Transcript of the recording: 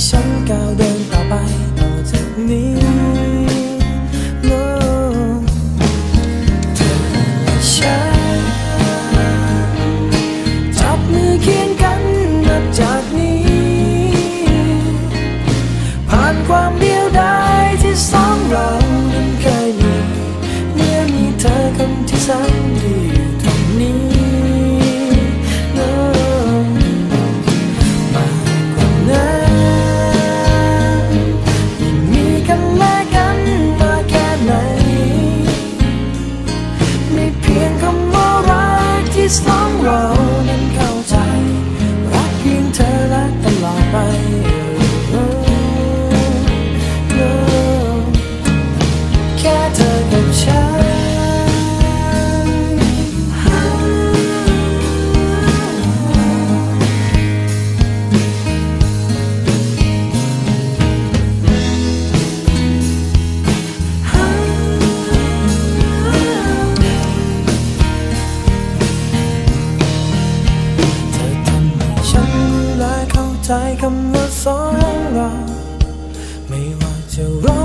想高的告白，躲着你。 ใจคำว่าสองเรา ไม่ว่าจะรอ